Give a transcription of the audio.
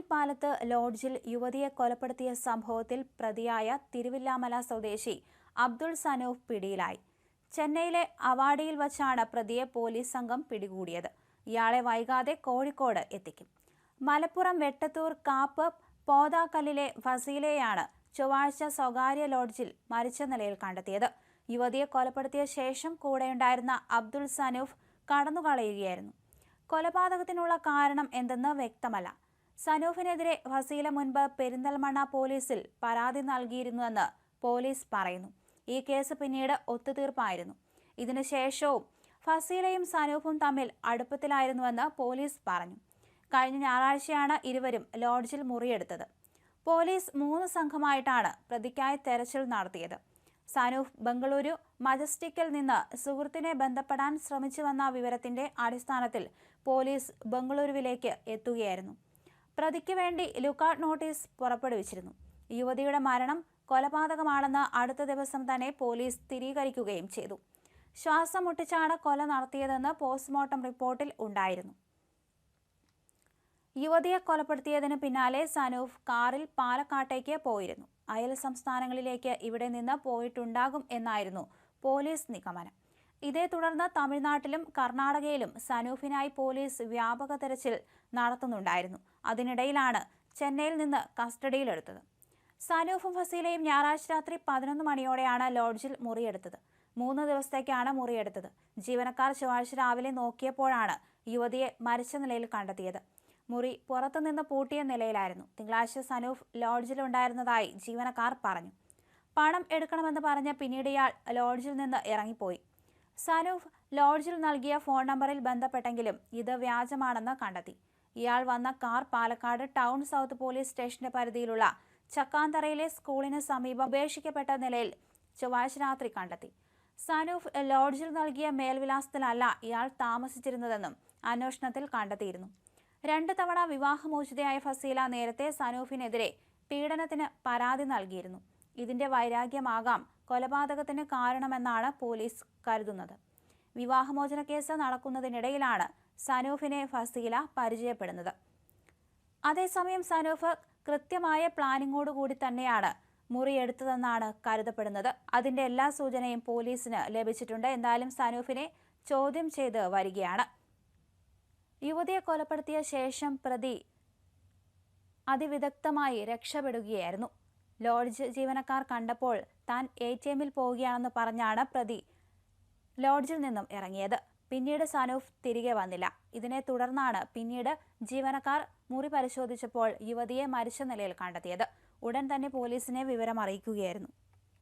കാഞ്ഞിപ്പാലത്ത് ലോഡ്ജിൽ യുവതിയെ കൊലപ്പെടുത്തിയ സംഭവത്തിൽ പ്രതിയായ തിരുവില്ലാമല സ്വദേശി അബ്ദുൾ സനൂഫ് പിടിയിലായി. ചെന്നൈയിലെ അവാടിയിൽ വച്ചാണ് പ്രതിയെ പോലീസ് സംഘം പിടികൂടിയത്. ഇയാളെ വൈകാതെ കോഴിക്കോട് എത്തിക്കും. മലപ്പുറം വെട്ടത്തൂർ കാപ്പ് പോതാക്കല്ലിലെ ഫസീലയാണ് ചൊവ്വാഴ്ച സ്വകാര്യ ലോഡ്ജിൽ മരിച്ച നിലയിൽ കണ്ടെത്തിയത്. യുവതിയെ കൊലപ്പെടുത്തിയ ശേഷം കൂടെയുണ്ടായിരുന്ന അബ്ദുൾ സനൂഫ് കടന്നുകളയുകയായിരുന്നു. കൊലപാതകത്തിനുള്ള കാരണം എന്തെന്ന് വ്യക്തമല്ല. സനൂഫിനെതിരെ വസീല മുൻപ് പെരിന്തൽമണ്ണ പോലീസിൽ പരാതി നൽകിയിരുന്നുവെന്ന് പോലീസ് പറയുന്നു. ഈ കേസ് പിന്നീട് ഒത്തുതീർപ്പായിരുന്നു. ഇതിനുശേഷവും ഫസീലയും സനൂഫും തമ്മിൽ അടുപ്പത്തിലായിരുന്നുവെന്ന് പോലീസ് പറഞ്ഞു. കഴിഞ്ഞ ഞായറാഴ്ചയാണ് ഇരുവരും ലോഡ്ജിൽ മുറിയെടുത്തത്. പോലീസ് മൂന്ന് സംഘമായിട്ടാണ് പ്രതിക്കായി തെരച്ചിൽ നടത്തിയത്. സനൂഫ് ബംഗളൂരു മജസ്റ്റിക്കിൽ നിന്ന് സുഹൃത്തിനെ ബന്ധപ്പെടാൻ ശ്രമിച്ചുവെന്ന വിവരത്തിന്റെ അടിസ്ഥാനത്തിൽ പോലീസ് ബംഗളൂരുവിലേക്ക് എത്തുകയായിരുന്നു. പ്രതിക്ക് വേണ്ടി ലുക്കൌട്ട് നോട്ടീസ് പുറപ്പെടുവിച്ചിരുന്നു. യുവതിയുടെ മരണം കൊലപാതകമാണെന്ന് അടുത്ത ദിവസം തന്നെ പോലീസ് സ്ഥിരീകരിക്കുകയും ചെയ്തു. ശ്വാസം മുട്ടിച്ചാണ് കൊല നടത്തിയതെന്ന് പോസ്റ്റ്മോർട്ടം റിപ്പോർട്ടിൽ ഉണ്ടായിരുന്നു. യുവതിയെ കൊലപ്പെടുത്തിയതിന് പിന്നാലെ സനൂഫ് കാറിൽ പാലക്കാട്ടേക്ക് പോയിരുന്നു. അയൽ സംസ്ഥാനങ്ങളിലേക്ക് ഇവിടെ നിന്ന് പോയിട്ടുണ്ടാകും എന്നായിരുന്നു പോലീസ് നിഗമനം. ഇതേ തുടർന്ന് തമിഴ്നാട്ടിലും കർണാടകയിലും സനൂഫിനായി പോലീസ് വ്യാപക തെരച്ചിൽ നടത്തുന്നുണ്ടായിരുന്നു. അതിനിടയിലാണ് ചെന്നൈയിൽ നിന്ന് കസ്റ്റഡിയിലെടുത്തത്. സനൂഫും ഫസീലയും ഞായറാഴ്ച രാത്രി പതിനൊന്ന് മണിയോടെയാണ് ലോഡ്ജിൽ മുറിയെടുത്തത്. മൂന്ന് ദിവസത്തേക്കാണ് മുറിയെടുത്തത്. ജീവനക്കാർ ചൊവ്വാഴ്ച രാവിലെ നോക്കിയപ്പോഴാണ് യുവതിയെ മരിച്ച നിലയിൽ കണ്ടെത്തിയത്. മുറി പുറത്തുനിന്ന് പൂട്ടിയ നിലയിലായിരുന്നു. തിങ്കളാഴ്ച സനൂഫ് ലോഡ്ജിലുണ്ടായിരുന്നതായി ജീവനക്കാർ പറഞ്ഞു. പണം എടുക്കണമെന്ന് പറഞ്ഞ് പിന്നീട് ഇയാൾ ലോഡ്ജിൽ നിന്ന് ഇറങ്ങിപ്പോയി. സനൂഫ് ലോഡ്ജിൽ നൽകിയ ഫോൺ നമ്പറിൽ ബന്ധപ്പെട്ടെങ്കിലും ഇത് വ്യാജമാണെന്ന് കണ്ടെത്തി. ഇയാൾ വന്ന car Palakkad town south police സ്റ്റേഷന്റെ പരിധിയിലുള്ള ചക്കാന്തറയിലെ സ്കൂളിന് സമീപം ഉപേക്ഷിക്കപ്പെട്ട നിലയിൽ ചൊവ്വാഴ്ച രാത്രി കണ്ടെത്തി. സനൂഫ് ലോഡ്ജിൽ നൽകിയ മേൽവിലാസത്തിലല്ല ഇയാൾ താമസിച്ചിരുന്നതെന്നും അന്വേഷണത്തിൽ കണ്ടെത്തിയിരുന്നു. രണ്ട് തവണ വിവാഹമോചിതയായ ഫസീല നേരത്തെ സനൂഫിനെതിരെ പീഡനത്തിന് പരാതി നൽകിയിരുന്നു. ഇതിന്റെ വൈരാഗ്യമാകാം കൊലപാതകത്തിന് കാരണമെന്നാണ് പോലീസ് കരുതുന്നത്. വിവാഹമോചന കേസ് നടക്കുന്നതിനിടയിലാണ് സനൂഫിനെ ഫസീല പരിചയപ്പെടുന്നത്. അതേസമയം സനൂഫ് കൃത്യമായ പ്ലാനിങ്ങോടുകൂടി തന്നെയാണ് മുറിയെടുത്തതെന്നാണ് കരുതപ്പെടുന്നത്. അതിന്റെ എല്ലാ സൂചനയും പോലീസിന് ലഭിച്ചിട്ടുണ്ട്. എന്തായാലും സനൂഫിനെ ചോദ്യം ചെയ്ത് വരികയാണ്. യുവതിയെ കൊലപ്പെടുത്തിയ ശേഷം പ്രതി അതിവിദഗ്ധമായി രക്ഷപ്പെടുകയായിരുന്നു. ലോഡ്ജ് ജീവനക്കാർ കണ്ടപ്പോൾ താൻ എ ടി എമ്മിൽ പോവുകയാണെന്ന് പറഞ്ഞാണ് പ്രതി ലോഡ്ജിൽ നിന്നും ഇറങ്ങിയത്. പിന്നീട് സനൂഫ് തിരികെ വന്നില്ല. ഇതിനെ തുടർന്നാണ് പിന്നീട് ജീവനക്കാർ മുറി പരിശോധിച്ചപ്പോൾ യുവതിയെ മരിച്ച നിലയിൽ കണ്ടെത്തിയത്. ഉടൻ തന്നെ പോലീസിനെ വിവരം അറിയിക്കുകയായിരുന്നു